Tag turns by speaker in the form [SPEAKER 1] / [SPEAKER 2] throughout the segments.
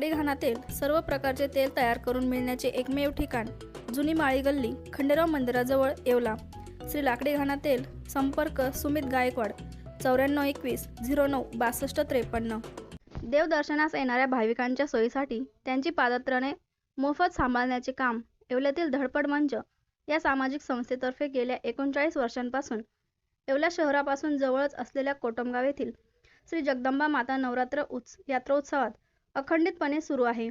[SPEAKER 1] लाकडी घाणातील सर्व प्रकारचे तेल तयार करून मिळण्याचे एकमेव ठिकाण जुनी माळी गल्ली खंडेराव मंदिराजवळ येवला. श्री लाकडी घाणा तेल संपर्क सुमित गायकवाड चौऱ्याण्णव एकवीस झिरो नऊ बासष्ट त्रेपन्न. देवदर्शनास येणाऱ्या भाविकांच्या सोयीसाठी त्यांची पादत्राणे मोफत सांभाळण्याचे काम येवल्यातील धडपड मंच या सामाजिक संस्थेतर्फे गेल्या एकोणचाळीस वर्षांपासून येवला शहरापासून जवळच असलेल्या कोटमगाव येथील श्री जगदंबा माता नवरात्र उत्स यात्रोत्सवात अखंडितपणे सुरू आहे.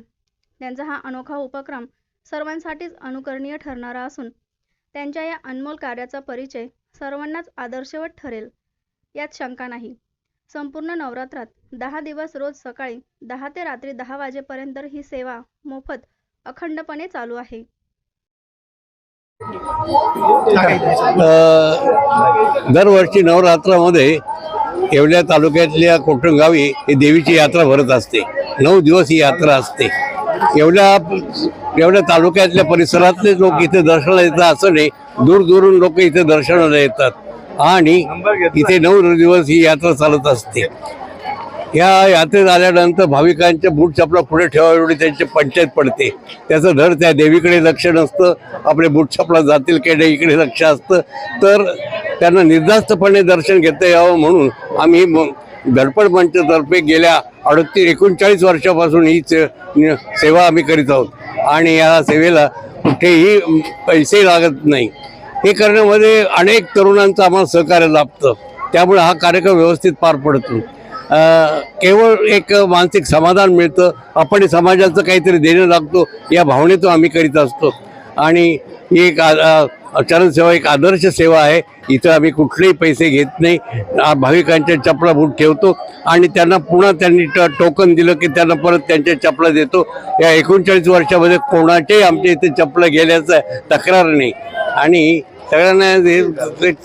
[SPEAKER 1] त्यांचा हा अनोखा उपक्रम सर्वांसाठीच अनुकरणीय ठरणारा असून त्यांच्या या अनमोल कार्याचा परिचय सर्वांनाच आदर्शवत ठरेल यात शंका नाही. संपूर्ण नवरात्रात दहा दिवस रोज सकाळी दहा ते रात्री दहा वाजेपर्यंत ही सेवा मोफत अखंडपणे चालू आहे.
[SPEAKER 2] दरवर्षी नवरात्रामध्ये येवल्या तालुक्यातल्या कोटणगावी ही देवीची यात्रा भरत असते. नऊ दिवस ही यात्रा असते. येवल्या येवल्या तालुक्यातल्या परिसरातले लोक इथे दर्शनाला येतात असं नाही. दूर दूरून लोक इथे दर्शनाला येतात. आणि इथे नऊ दिवस ही यात्रा चालत असते. या यात्रेत आल्यानंतर भाविकांच्या बूट छापला पुढे ठेवावी एवढी त्यांची पंचायत पडते. त्याचं धड त्या देवीकडे लक्ष नसतं. आपले बूट छापला जातील केडे इकडे लक्ष असतं. तर त्यांना निर्धास्तपणे दर्शन घेता यावं म्हणून आम्ही धडपड मंचतर्फे गेल्या अडतीस एकोणचाळीस वर्षापासून ही से- सेवा आम्ही करीत आहोत. आणि या सेवेला कुठेही पैसे लागत नाही. हे करण्यामध्ये अनेक तरुणांचं आम्हाला सहकार्य लाभतं. त्यामुळे हा कार्यक्रम व्यवस्थित पार पडतो. केवळ एक मानसिक समाधान मिळतं. आपण समाजाचं काहीतरी देणं लागतो या भावनेतून आम्ही करीत असतो. आणि ही एक आ- चरणसेवा एक आदर्श सेवा आहे. इथं आम्ही कुठलेही पैसे घेत नाही. भाविकांच्या चपला बूट ठेवतो आणि त्यांना पुन्हा त्यांनी ट- टोकन दिलं की त्यांना परत त्यांच्या चपला देतो. या एकोणचाळीस वर्षामध्ये कोणाच्याही आमच्या इथे चपला गेल्याचं तक्रार नाही. आणि सगळ्यांना हे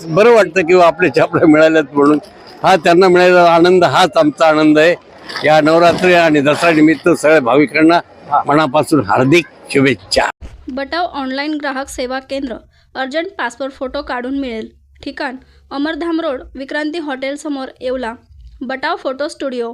[SPEAKER 2] बरं वाटतं किंवा आपल्या छापडे मिळाल्यात म्हणून. हा त्यांना मिळालेला आनंद हाच आमचा आनंद आहे. या नवरात्री आणि दसरा निमित्त सगळ्या भाविकांना मनापासून हार्दिक शुभेच्छा.
[SPEAKER 1] बटाव ऑनलाईन ग्राहक सेवा केंद्र अर्जंट पासपोर्ट फोटो काढून मिळेल. ठिकाण अमरधाम रोड विक्रांती हॉटेलसमोर येवला. Batav photo studio.